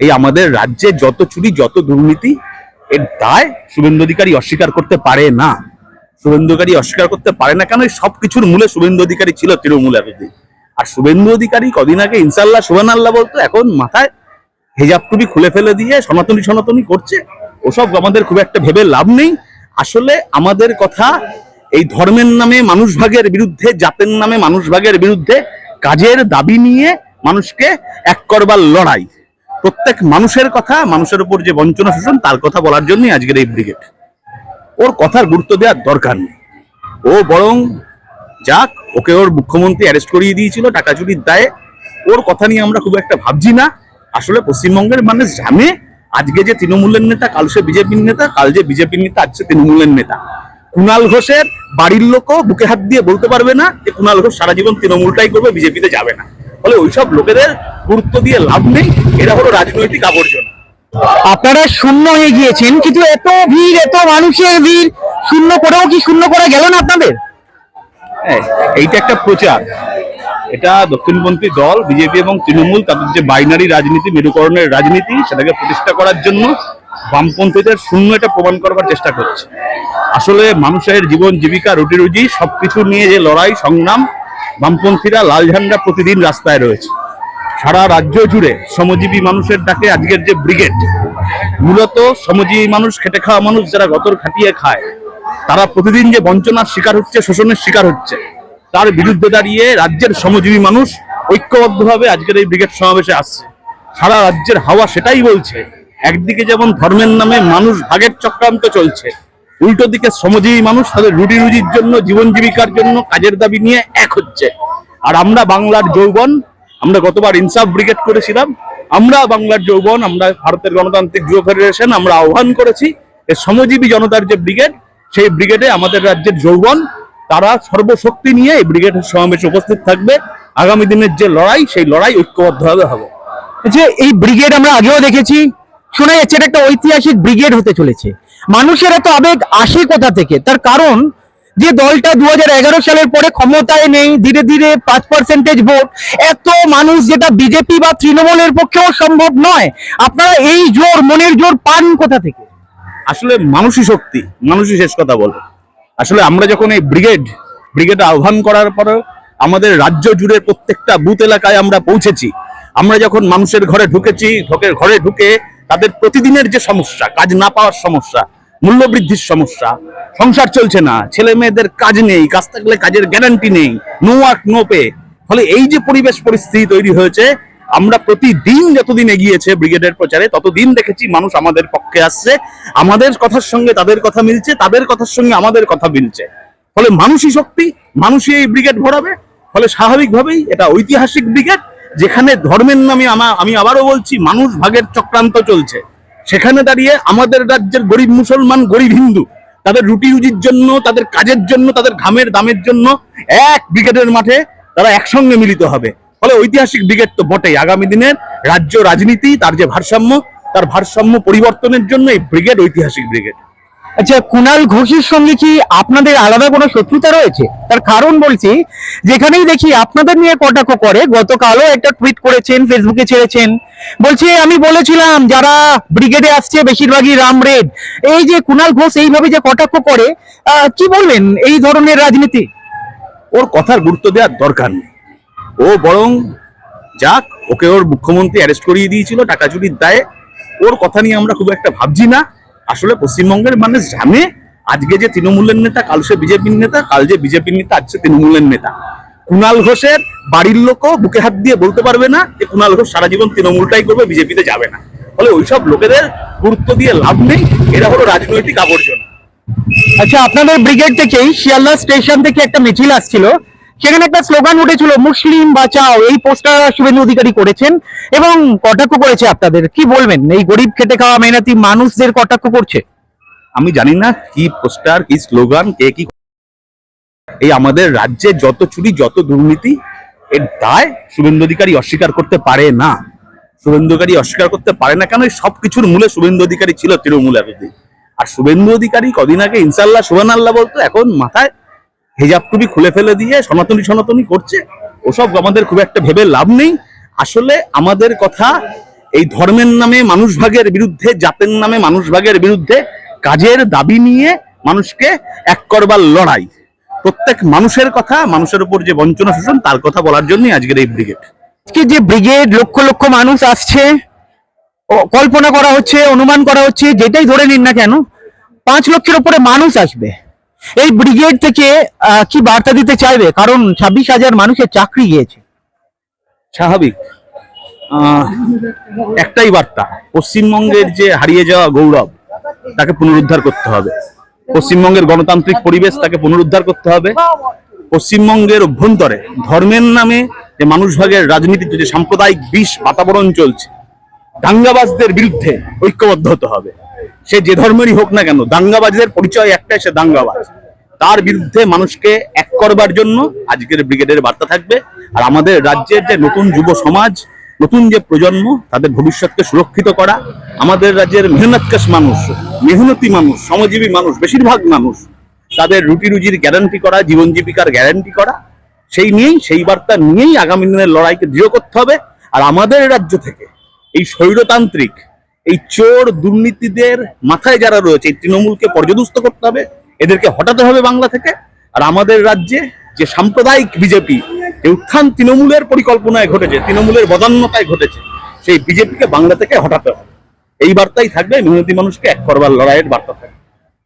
এই আমাদের রাজ্যে যত চুরি, যত দুর্নীতি, এর দায় শুভেন্দু অধিকারী অস্বীকার করতে পারে না। শুভেন্দু অধিকারী অস্বীকার করতে পারে না কেন? সবকিছুর মূলে শুভেন্দু অধিকারী ছিল তৃণমূল এতদিন। আর শুভেন্দু অধিকারী কদিন আগে ইনশাল্লাহ সুবান আল্লাহ বলতো, এখন মাথায় হেজাব টুপি খুলে ফেলে দিয়ে সনাতনী সনাতনী করছে। ওসব আমাদের খুব একটা ভেবে লাভ নেই। আসলে আমাদের কথা এই ধর্মের নামে মানুষ ভাগের বিরুদ্ধে, জাতের নামে মানুষ ভাগের বিরুদ্ধে কাজের দাবি নিয়ে মানুষকে এক করবার লড়াই। প্রত্যেক মানুষের কথা, মানুষের উপর যে বঞ্চনা শোষণ, তার কথা বলার জন্যই আজকের এই ব্রিগেড ওর কথার গুরুত্ব দেওয়ার দরকার নেই। ও বরং যাক, ওকে ওর মুখ্যমন্ত্রী অ্যারেস্ট করিয়ে দিয়েছিল টাকা চুরির দায়ে। ওর কথা নিয়ে আমরা খুব একটা ভাবছি না। আসলে পশ্চিমবঙ্গের মানুষ জানে, আজকে যে তৃণমূলের নেতা, কাল সে বিজেপির নেতা, কাল যে বিজেপির নেতা আজকে তৃণমূলের নেতা। কুণাল ঘোষের বাড়ির লোকও বুকে হাত দিয়ে বলতে পারবে না যে কুণাল ঘোষ সারা জীবন তৃণমূলটাই করবে, বিজেপিতে যাবে না। ফলে ওইসব লোকেদের গুরুত্ব দিয়ে লাভ নেই। এরা হলো রাজনৈতিক আবর্জনা। আপনারা শূন্য হয়ে গিয়েছেন কিন্তু এত ভিড় এত মানুষের ভিড় শূন্য করেও কি শূন্য করা গেল না আপনাদের? হ্যাঁ এইটা একটা প্রচার। এটা দক্ষিণপন্থী দল বিজেপি এবং তৃণমূল তাদের যে বাইনারি রাজনীতি মেরুকরণের রাজনীতি সেটাকে প্রতিষ্ঠা করার জন্য বামপন্থীদের শূন্য এটা প্রমাণ করবার চেষ্টা করছে। আসলে মানুষের জীবন জীবিকা রুটি রুজি সবকিছু নিয়ে যে লড়াই সংগ্রাম বামপন্থীরা লাল ঝান্ডা প্রতিদিন রাস্তায় রয়েছে। সারা রাজ্য জুড়ে শ্রমজীবী মানুষের ডাকে আজকের যে ব্রিগেড, মূলত শ্রমজীবী মানুষ, খেটে খাওয়া মানুষ যারা গতর খাটিয়ে খায়, তারা প্রতিদিন যে বঞ্চনার শিকার হচ্ছে, শোষণের শিকার হচ্ছে, তার বিরুদ্ধে দাঁড়িয়ে রাজ্যের শ্রমজীবী মানুষ ঐক্যবদ্ধভাবে আজকের এই ব্রিগেড সমাবেশে আসছে। সারা রাজ্যের হাওয়া সেটাই বলছে, একদিকে যেমন ধর্মের নামে মানুষ ভাগের চক্রান্ত চলছে উল্টো দিকে শ্রমজীবী মানুষ তাদের রুটি রুজির জন্য, জীবন জীবিকার জন্য কাজের দাবি নিয়ে এক হচ্ছে। আর আমরা বাংলার যৌবন, আমরা গতবার ইনসাফ ব্রিগেড করেছিলাম, আমরা বাংলার যৌবন, আমরা ভারতের গণতান্ত্রিক যুব ফেডারেশন, আমরা আহ্বান করেছি এই শ্রমজীবী জনতার যে ব্রিগেড, সেই ব্রিগেডে আমাদের রাজ্যের যৌবন, তারা সর্বশক্তি নিয়ে এই ব্রিগেডের সমাবেশে উপস্থিত থাকবে। আগামী দিনের যে লড়াই, সেই লড়াই ঐক্যবদ্ধভাবে হবে। যে এই ব্রিগেড আমরা আগেও দেখেছি, শোনা যাচ্ছে এটা একটা ঐতিহাসিক ব্রিগেড হতে চলেছে। মানুষের এত আবেগ আসে কোথা থেকে? তার কারণ, যে দলটা দু হাজার এগারো সালের পরে ক্ষমতায় নেই, ধীরে ধীরে পাঁচ পার্সেন্টেজ ভোট, এত মানুষ যেটা বিজেপি বা তৃণমূলের পক্ষেও সম্ভব নয়। আপনারা এই জোর, মনের জোর পান কোথা থেকে? আসলে মানুষই শক্তি, মানুষই শেষ কথা বলে। আসলে আমরা যখন এই ব্রিগেড ব্রিগেড আহ্বান করার পরে আমাদের রাজ্য জুড়ে প্রত্যেকটা বুথ এলাকায় আমরা পৌঁছেছি, আমরা যখন মানুষের ঘরে ঢুকেছি ঘরে ঢুকে তাদের প্রতিদিনের যে সমস্যা, কাজ না পাওয়ার সমস্যা মূল্য বৃদ্ধির সমস্যা, সংসার চলছে না, ছেলে মেয়েদের কাজ নেই, কাজ থাকলে কাজের গ্যারান্টি নেই নো ওয়ার্ক নো পে ফলে এই যে পরিবেশ পরিস্থিতি তৈরি হয়েছে, আমরা প্রতিদিন যতদিন এগিয়েছে ব্রিগেডের প্রচারে, ততদিন দেখেছি মানুষ আমাদের পক্ষে আসছে, আমাদের কথার সঙ্গে তাদের কথা মিলছে, তাদের কথার সঙ্গে আমাদের কথা মিলছে। ফলে মানুষই শক্তি, মানুষই এই ব্রিগেড ভরাবে, ফলে স্বাভাবিকভাবেই এটা ঐতিহাসিক ব্রিগেড, যেখানে ধর্মের নামে আমি আবারও বলছি, মানুষ ভাগের চক্রান্ত চলছে। সেখানে দাঁড়িয়ে আমাদের রাজ্যের গরিব মুসলমান, গরিব হিন্দু, তাদের রুটি রুজির জন্য, তাদের কাজের জন্য, তাদের ঘামের দামের জন্য এক ব্রিগেডের মাঠে তারা একসঙ্গে মিলিত হবে। ফলে ঐতিহাসিক ব্রিগেড তো বটেই। আগামী দিনের রাজ্য রাজনীতি, তার যে ভারসাম্য, তার ভারসাম্য পরিবর্তনের জন্য এই ব্রিগেড ঐতিহাসিক ব্রিগেড। আচ্ছা কুণাল ঘোষের সঙ্গে কি আপনাদের আলাদা কোনো শত্রুতা রয়েছে? তার কারণ বলছি, যেখানেই দেখি আপনাদের নিয়ে কটাক্ষ করে, গতকালও একটা টুইট করেছেন ফেসবুকে ছেড়েছেন। বলছে, আমি বলেছিলাম, যারা ব্রিগেডে আসছে, বেশিরভাগই রাম রেড। এই যে কুণাল ঘোষ এইভাবে যে কটাক্ষ করে কি বলবেন এই ধরনের রাজনীতি? ওর কথার গুরুত্ব দেওয়ার দরকার নেই। ও বরং যাক, ওকে ওর মুখ্যমন্ত্রী অ্যারেস্ট করিয়ে দিয়েছিল, টাকা চুরির দায়ে। ওর কথা নিয়ে আমরা খুব একটা ভাবছি না। আসলে পশ্চিমবঙ্গের মানুষ জানে আজকে যে তৃণমূলের নেতা, কাল সে বিজেপির নেতা, কাল যে বিজেপির নেতা আজকে তৃণমূলের নেতা। কুণাল ঘোষের বাড়ির লোকও বুকে হাত দিয়ে বলতে পারবে না যে কুণাল ঘোষ সারা জীবন তৃণমূলটাই করবে, বিজেপিতে যাবে না। ফলে ওইসব লোকেদের গুরুত্ব দিয়ে লাভ নেই, এরা হলো রাজনৈতিক আবর্জনা। আচ্ছা আপনাদের ব্রিগেড থেকেই শিয়ালদা স্টেশন থেকে একটা মিছিল আসছিল। সেখানে একটা স্লোগান উঠেছিল, মুসলিম বাঁচাও। এই পোস্টার শুভেন্দু অধিকারী করেছেন এবং কটাক্ষ করেছে আপনাদের। কি বলবেন? এই গরিব খেটে খাওয়া মেহনতি মানুষদের কটাক্ষ করছে? আমি জানি না কি পোস্টার, কি স্লোগান, কে কি এই আমাদের রাজ্যে যত চুরি, যত দুর্নীতি, এর দায় শুভেন্দু অধিকারী অস্বীকার করতে পারে না। শুভেন্দু অধিকারী অস্বীকার করতে পারে না কেন? সবকিছুর মূলে শুভেন্দু অধিকারী ছিল তৃণমূল এতদিন আর শুভেন্দু অধিকারী কদিন আগে ইনশাল্লাহ সুবান আল্লাহ বলতো, এখন মাথায় হেজাব টুপি খুলে ফেলে দিয়ে সনাতনী সনাতনী করছে, ওসব আমাদের খুব একটা ভেবে লাভ নেই। আসলে আমাদের কথা এই ধর্মের নামে মানুষ ভাগের বিরুদ্ধে, জাতের নামে মানুষ ভাগের বিরুদ্ধে কাজের দাবি নিয়ে মানুষকে এক করবার লড়াই। প্রত্যেক মানুষের কথা, মানুষের উপর যে বঞ্চনা শোষণ, তার কথা বলার জন্যই আজকের এই ব্রিগেড আজকে যে ব্রিগেড লক্ষ লক্ষ মানুষ আসছে কল্পনা করা হচ্ছে, অনুমান করা হচ্ছে, যেটাই ধরে নিন না কেন, পাঁচ লক্ষের উপরে মানুষ আসবে। এই ব্রিগেড থেকে কি বার্তা দিতে চাইবে? কারণ ছাব্বিশ হাজার মানুষের চাকরি গিয়েছে। স্বাভাবিক। একটাই বার্তা, পশ্চিমবঙ্গের যে হারিয়ে যাওয়া গৌরব, তাকে পুনরুদ্ধার করতে হবে। পশ্চিমবঙ্গের গণতান্ত্রিক পরিবেশ তাকে পুনরুদ্ধার করতে হবে। পশ্চিমবঙ্গের অভ্যন্তরে, ধর্মের নামে যে মানুষ ভাগের রাজনীতির যে সাম্প্রদায়িক বিষ বাতাবরণ চলছে, দাঙ্গাবাজদের বিরুদ্ধে ঐক্যবদ্ধ হতে হবে। সে যে ধর্মেরই হোক না কেন, দাঙ্গাবাজদের পরিচয় একটাই, সে দাঙ্গাবাজ। তার বিরুদ্ধে মানুষকে এক করবার জন্য আজকের ব্রিগেডের বার্তা থাকবে। আর আমাদের রাজ্যের যে নতুন যুব সমাজ, নতুন যে প্রজন্ম, তাদের ভবিষ্যৎকে সুরক্ষিত করা, আমাদের রাজ্যের মেহনতকাশ মানুষ, মেহনতি মানুষ, শ্রমজীবী মানুষ, বেশিরভাগ মানুষ, তাদের রুটি রুজির গ্যারান্টি করা, জীবন জীবিকার গ্যারান্টি করা, সেই নিয়েই, সেই বার্তা নিয়েই আগামী দিনের লড়াইকে দৃঢ় করতে হবে। আর আমাদের রাজ্য থেকে এই স্বৈরতান্ত্রিক এই চোর দুর্নীতিদের মাথায় যারা রয়েছে, এই তৃণমূলকে পর্যদস্ত করতে হবে, এদেরকে হটাতে হবে বাংলা থেকে। আর আমাদের রাজ্যে যে সাম্প্রদায়িক বিজেপি, এই উত্থান তৃণমূলের পরিকল্পনায় ঘটেছে, তৃণমূলের বদান্যতায় ঘটেছে, সেই বিজেপিকে বাংলা থেকে হটাতে হবে। এই বার্তাই থাকবে, মেহনতি মানুষকে এক করবার লড়াইয়ের বার্তা থাকবে।